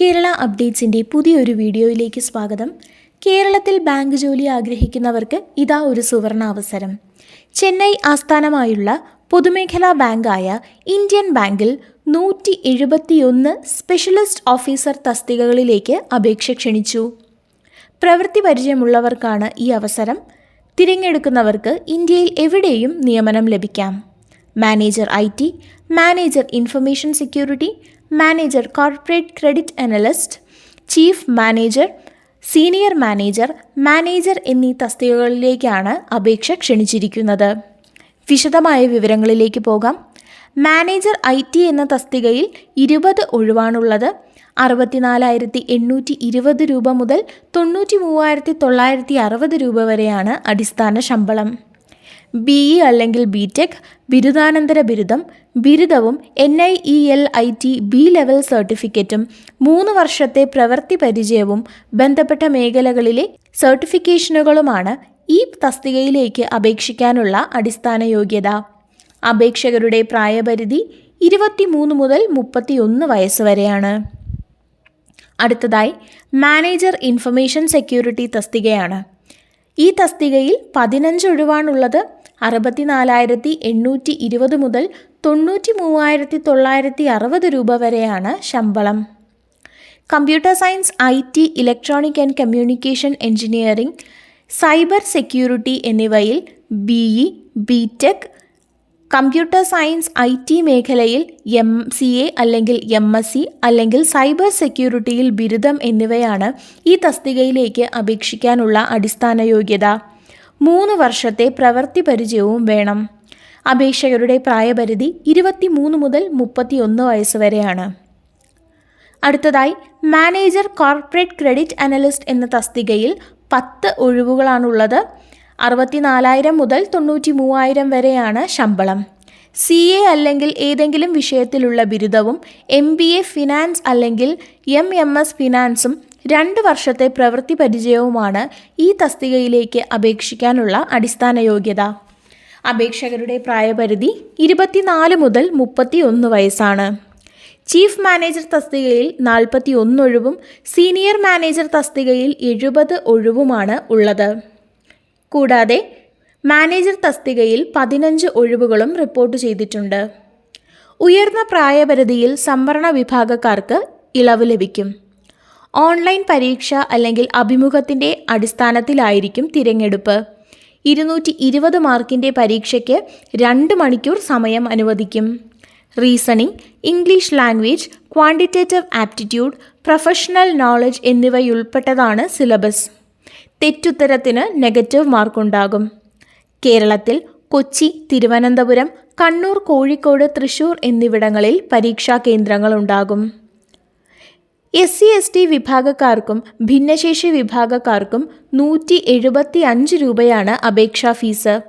കേരള അപ്ഡേറ്റ്സിന്റെ പുതിയൊരു വീഡിയോയിലേക്ക് സ്വാഗതം. കേരളത്തിൽ ബാങ്ക് ജോലി ആഗ്രഹിക്കുന്നവർക്ക് ഇതാ ഒരു സുവർണ അവസരം. ചെന്നൈ ആസ്ഥാനമായുള്ള പൊതുമേഖലാ ബാങ്കായ ഇന്ത്യൻ ബാങ്കിൽ നൂറ്റി എഴുപത്തിയൊന്ന് സ്പെഷ്യലിസ്റ്റ് ഓഫീസർ തസ്തികകളിലേക്ക് അപേക്ഷ ക്ഷണിച്ചു. പ്രവൃത്തി പരിചയമുള്ളവർക്കാണ് ഈ അവസരം. തിരഞ്ഞെടുക്കുന്നവർക്ക് ഇന്ത്യയിൽ എവിടെയും നിയമനം ലഭിക്കാം. Manager I manager information security manager corporate credit analyst chief manager senior manager manager എന്നീ തസ്തികകളിലേക്കാണ് അപേക്ഷ ക്ഷണിച്ചിരിക്കുന്നത്. വിശദമായ വിവരങ്ങളിലേക്ക് പോകാം. മാനേജർ ഐ ടി എന്ന തസ്തികയിൽ ഇരുപത് ഒഴിവാണുള്ളത്. അറുപത്തിനാലായിരത്തി എണ്ണൂറ്റി ഇരുപത് രൂപ മുതൽ തൊണ്ണൂറ്റി മൂവായിരത്തി തൊള്ളായിരത്തി അറുപത് രൂപ വരെയാണ് അടിസ്ഥാന ശമ്പളം. ബി ഇ അല്ലെങ്കിൽ ബി ടെക് ബിരുദാനന്തര ബിരുദം ബിരുദവും N I E L I T B level സർട്ടിഫിക്കറ്റും മൂന്ന് വർഷത്തെ പ്രവൃത്തി പരിചയവും ബന്ധപ്പെട്ട മേഖലകളിലെ സർട്ടിഫിക്കേഷനുകളുമാണ് ഈ തസ്തികയിലേക്ക് അപേക്ഷിക്കാനുള്ള അടിസ്ഥാന യോഗ്യത. അപേക്ഷകരുടെ പ്രായപരിധി ഇരുപത്തിമൂന്ന് മുതൽ മുപ്പത്തിയൊന്ന് വയസ്സ് വരെയാണ്. അടുത്തതായി മാനേജർ ഇൻഫർമേഷൻ സെക്യൂരിറ്റി തസ്തികയാണ്. ഈ തസ്തികയിൽ പതിനഞ്ച് ഒഴിവാണുള്ളത് അറുപത്തിനാലായിരത്തി എണ്ണൂറ്റി ഇരുപത് മുതൽ തൊണ്ണൂറ്റി മൂവായിരത്തി തൊള്ളായിരത്തി അറുപത് രൂപ വരെയാണ് ശമ്പളം. Computer science I T electronic and communication engineering cyber security എന്നിവയിൽ B E B tech computer science I T മേഖലയിൽ എം സി എ അല്ലെങ്കിൽ എം എസ് സി അല്ലെങ്കിൽ സൈബർ സെക്യൂരിറ്റിയിൽ ബിരുദം എന്നിവയാണ് ഈ തസ്തികയിലേക്ക് അപേക്ഷിക്കാനുള്ള അടിസ്ഥാന യോഗ്യത മൂന്ന് വർഷത്തെ പ്രവൃത്തി പരിചയവും വേണം. അപേക്ഷകരുടെ പ്രായപരിധി ഇരുപത്തിമൂന്ന് മുതൽ മുപ്പത്തിയൊന്ന് വയസ്സ് വരെയാണ്. അടുത്തതായി മാനേജർ കോർപ്പറേറ്റ് ക്രെഡിറ്റ് അനലിസ്റ്റ് എന്ന തസ്തികയിൽ പത്ത് ഒഴിവുകളാണുള്ളത്. അറുപത്തിനാലായിരം മുതൽ തൊണ്ണൂറ്റി മൂവായിരം വരെയാണ് ശമ്പളം. സി എ അല്ലെങ്കിൽ ഏതെങ്കിലും വിഷയത്തിലുള്ള ബിരുദവും എം ബി എ ഫിനാൻസ് അല്ലെങ്കിൽ എം എം എസ് ഫിനാൻസും രണ്ട് വർഷത്തെ പ്രവൃത്തി പരിചയവുമാണ് ഈ തസ്തികയിലേക്ക് അപേക്ഷിക്കാനുള്ള അടിസ്ഥാന യോഗ്യത. അപേക്ഷകരുടെ പ്രായപരിധി ഇരുപത്തിനാല് മുതൽ മുപ്പത്തി ഒന്ന് വയസ്സാണ്. ചീഫ് മാനേജർ തസ്തികയിൽ നാൽപ്പത്തി ഒന്ന് ഒഴിവും സീനിയർ മാനേജർ തസ്തികയിൽ എഴുപത് ഒഴിവുമാണ് ഉള്ളത്. കൂടാതെ മാനേജർ തസ്തികയിൽ പതിനഞ്ച് ഒഴിവുകളും റിപ്പോർട്ട് ചെയ്തിട്ടുണ്ട്. ഉയർന്ന പ്രായപരിധിയിൽ സംവരണ വിഭാഗക്കാർക്ക് ഇളവ് ലഭിക്കും. ഓൺലൈൻ പരീക്ഷ അല്ലെങ്കിൽ അഭിമുഖത്തിന്റെ അടിസ്ഥാനത്തിലായിരിക്കും തിരഞ്ഞെടുപ്പ്. ഇരുന്നൂറ്റി ഇരുപത് മാർക്കിന്റെ പരീക്ഷയ്ക്ക് രണ്ട് മണിക്കൂർ സമയം അനുവദിക്കും. Reasoning English language quantitative aptitude professional knowledge എന്നിവയുൾപ്പെട്ടതാണ് syllabus. തെറ്റുത്തരത്തിന് നെഗറ്റീവ് മാർക്കുണ്ടാകും. കേരളത്തിൽ കൊച്ചി തിരുവനന്തപുരം കണ്ണൂർ കോഴിക്കോട് തൃശൂർ എന്നിവിടങ്ങളിൽ പരീക്ഷാ കേന്ദ്രങ്ങളുണ്ടാകും എസ് സി എസ് ടി വിഭാഗക്കാർക്കും ഭിന്നശേഷി വിഭാഗക്കാർക്കും നൂറ്റി എഴുപത്തി അഞ്ച് രൂപയാണ് അപേക്ഷാ ഫീസ്.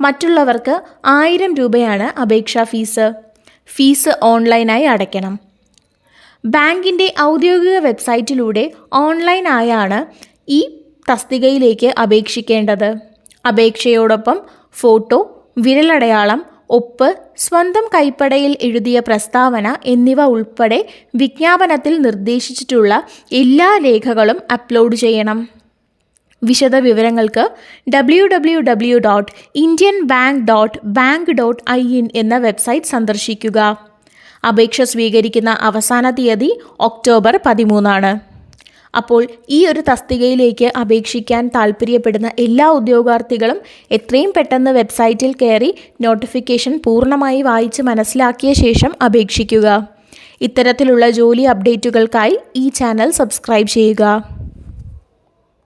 മറ്റുള്ളവർക്ക് ആയിരം രൂപയാണ് അപേക്ഷാ ഫീസ്. ഫീസ് ഓൺലൈനായി അടയ്ക്കണം. ബാങ്കിന്റെ ഔദ്യോഗിക വെബ്സൈറ്റിലൂടെ ഓൺലൈനായാണ് ഈ തസ്തികയിലേക്ക് അപേക്ഷിക്കേണ്ടത്. അപേക്ഷയോടൊപ്പം ഫോട്ടോ വിരലടയാളം ഒപ്പ് സ്വന്തം കൈപ്പടയിൽ എഴുതിയ പ്രസ്താവന എന്നിവ ഉൾപ്പെടെ വിജ്ഞാപനത്തിൽ നിർദ്ദേശിച്ചിട്ടുള്ള എല്ലാ രേഖകളും അപ്ലോഡ് ചെയ്യണം. വിശദ വിവരങ്ങൾക്ക് W W W dot Indian bank dot bank dot I in എന്ന വെബ്സൈറ്റ് സന്ദർശിക്കുക. അപേക്ഷ സ്വീകരിക്കുന്ന അവസാന തീയതി ഒക്ടോബർ പതിമൂന്നാണ്. അപ്പോൾ ഈ ഒരു തസ്തികയിലേക്ക് അപേക്ഷിക്കാൻ താല്പര്യപ്പെടുന്ന എല്ലാ ഉദ്യോഗാർത്ഥികളും എത്രയും പെട്ടെന്ന് വെബ്സൈറ്റിൽ കയറി നോട്ടിഫിക്കേഷൻ പൂർണമായി വായിച്ച് മനസ്സിലാക്കിയ ശേഷം അപേക്ഷിക്കുക. ഇത്തരത്തിലുള്ള ജോലി അപ്ഡേറ്റുകൾക്കായി ഈ ചാനൽ സബ്സ്ക്രൈബ് ചെയ്യുക.